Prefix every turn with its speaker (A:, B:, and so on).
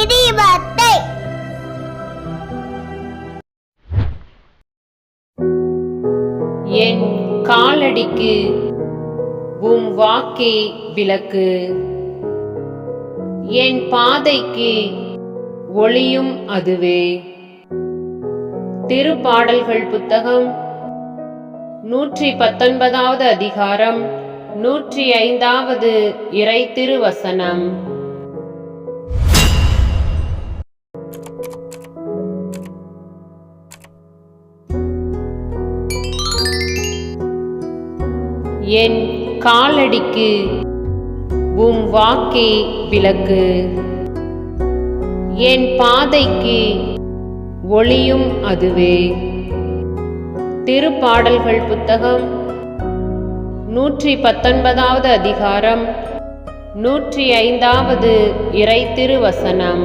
A: இடிபத்தை என் காலடிக்கு உம் வாக்கே விளக்கு. என் பாதைக்கு ஒளியும் அதுவே. திருப்பாடல்கள் புத்தகம் நூற்றி பத்தொன்பதாவது அதிகாரம் நூற்றி ஐந்தாவது இறை திருவசனம். என் காலடிக்கு உம் வாக்கே விளக்கு. என் பாதைக்கு ஒளியும் அதுவே. திருப்பாடல்கள் புத்தகம் நூற்றி பத்தொன்பதாவது அதிகாரம் நூற்றி ஐந்தாவது இறை திருவசனம்.